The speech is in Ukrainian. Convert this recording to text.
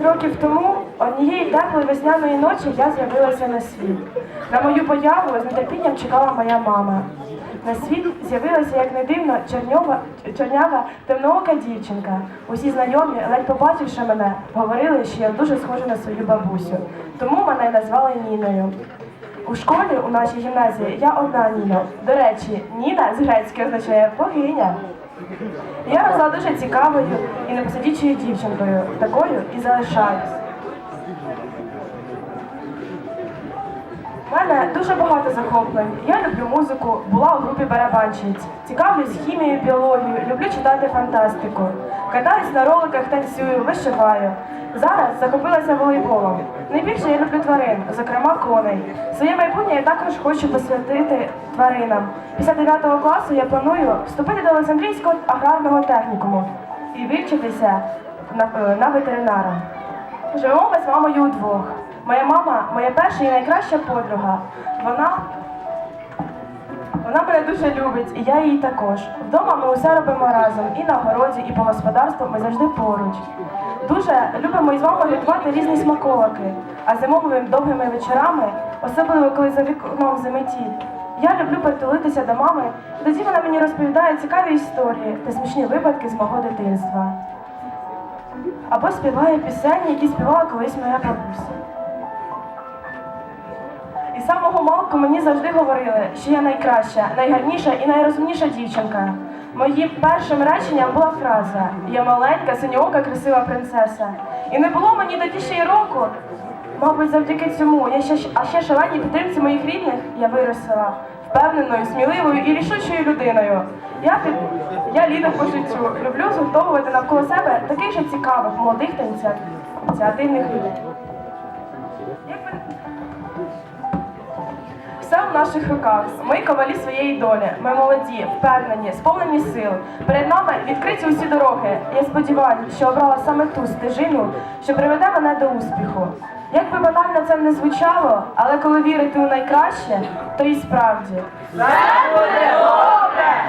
років тому, однієї теплої весняної ночі, я з'явилася на світ. На мою появу з нетерпінням чекала моя мама. На світ з'явилася, як не дивно, чорньова, чорнява, темноока дівчинка. Усі знайомі, ледь побачивши мене, говорили, що я дуже схожа на свою бабусю. Тому мене назвали Ніною. У школі у нашій гімназії я одна Ніна. До речі, Ніна з грецької означає богиня. Я росла дуже цікавою і непосидічою дівчинкою, такою і залишаюсь. Мене дуже багато захоплень. Я люблю музику, була у групі барабанщиць. Цікавлюсь хімією, біологією, люблю читати фантастику. Катаюсь на роликах, танцюю, вишиваю. Зараз захопилася волейболом. Найбільше я люблю тварин, зокрема коней. Своє майбутнє я також хочу посвятити тваринам. Після 9 класу я планую вступити до Олександрійського аграрного технікуму і вивчитися на, е, на ветеринара. Живемо ми з мамою удвох. Моя мама моя перша і найкраща подруга. Вона, вона мене дуже любить, і я її також. Вдома ми усе робимо разом, і на городі, і по господарству ми завжди поруч. Дуже любимо із вами готувати різні смаколики, а зимовими довгими вечорами, особливо коли за вікном заметіль. Я люблю притулитися до мами, тоді вона мені розповідає цікаві історії та смішні випадки з мого дитинства. Або співає пісені, які співала колись моя бабуся. І з самого малку мені завжди говорили, що я найкраща, найгарніша і найрозумніша дівчинка. Моїм першим реченням була фраза Я маленька, синьоока, красива принцеса. І не було мені тоді ще й року. Мабуть, завдяки цьому, я ще, а ще шаленій підтримці моїх рідних, я виросла впевненою, сміливою і рішучою людиною. Я, під... я лідер по життю, люблю згуртовувати навколо себе таких же цікавих, молодих та ініціативних людей. Все в наших руках. Ми ковалі своєї долі. Ми молоді, впевнені, сповнені сил. Перед нами відкриті усі дороги. Я сподіваюся, що обрала саме ту стежину, що приведе мене до успіху. Як би банально це не звучало, але коли вірити у найкраще, то і справді. Все буде добре!